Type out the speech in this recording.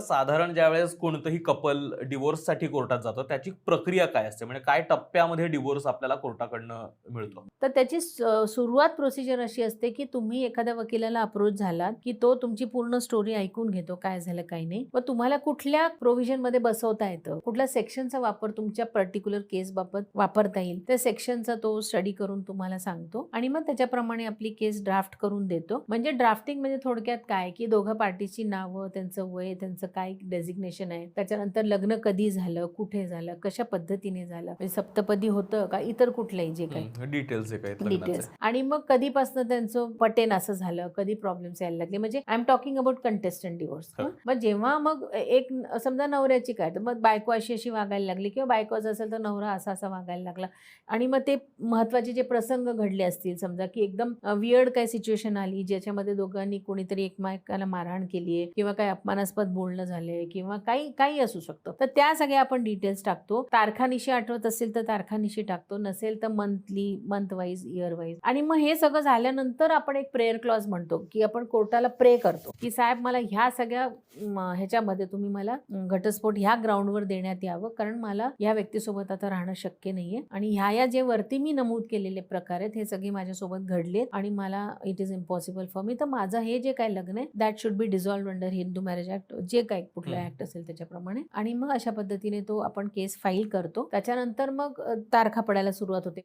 साधारण साधारण ज्यावेळेस कोणतंही कपल डिवोर्ससाठी कोर्टात जातं त्याची प्रक्रिया काय असते? म्हणजे काय टप्प्यामध्ये डिवोर्स आपल्याला कोर्टाकडनं मिळतो? तर त्याची सुरुवात प्रोसिजर अशी असते की तुम्ही एखाद्या वकिलाला अप्रोच झालात की तो तुमची पूर्ण स्टोरी ऐकून घेतो काय झालं काय नाही. व तुम्हाला कुठल्या प्रोव्हिजनमध्ये बसवता येतं? कुठल्या सेक्शनचा वापर तुमच्या पर्टिक्युलर केस बाबत वापरता येईल? त्या सेक्शनचा तो स्टडी करून तुम्हाला सांगतो आणि मग त्याच्याप्रमाणे आपली केस ड्राफ्ट करून देतो. म्हणजे ड्राफ्टिंग म्हणजे थोडक्यात काय? की दोघं पार्टीची नावं त्यांचं वय त्यांचं काय डेझिग्नेशन आहे? त्याच्यानंतर लग्न कधी झालं? कुठे झालं? कशा पद्धतीने झालं? म्हणजे सप्तपदी होतं का? इतर कुठलंही जे काही. Details details. आणि मग कधीपासून त्यांचं पटेन असं झालं? कधी प्रॉब्लेम्स यायला लागले? म्हणजे I am talking about contestant divorce. मग जेव्हा मग एक समजा नवऱ्याची काय? तर मग बायको अशी अशी वागायला लागली किंवा बायको असं असेल तर नवरा असा असा वागायला लागला. आणि मग ते महत्त्वाचे जे प्रसंग घडले असतील समजा की एकदम वियर्ड काय सिच्युएशन आली ज्याच्यामध्ये दोघांनी कोणीतरी एकमेकाला मारहाण केली आहे किंवा काही अपमानास्पद बोलणं झालंय किंवा काही काही असू शकतं. तर त्या सगळ्या आपण डिटेल्स टाकतो. तारखानिशी आठवत असेल तर तारखानिशी टाकतो. नसेल तर monthly month wise year wise आणि मग हे सगळं झाल्यानंतर आपण एक प्रेयर क्लॉज म्हणतो की आपण कोर्टाला प्रे करतो की साहेब मला ह्या सगळ्या ह्याच्यामध्ये तुम्ही मला घटस्फोट ह्या ग्राउंडवर देण्यात यावं. कारण मला या व्यक्तीसोबत आता राहणं शक्य नाहीये. आणि ह्या या जे वरती मी नमूद केलेले प्रकार आहेत हे सगळे माझ्यासोबत घडले आणि मला it is impossible for me तर माझं हे जे काय लग्न आहे that should be dissolve under Hindu marriage act जे काय कुठलं. ऍक्ट असेल त्याच्याप्रमाणे? आणि मग अशा पद्धतीने तो आपण केस फाईल करतो. त्याच्यानंतर मग तारखा पडायला सुरुवात होते.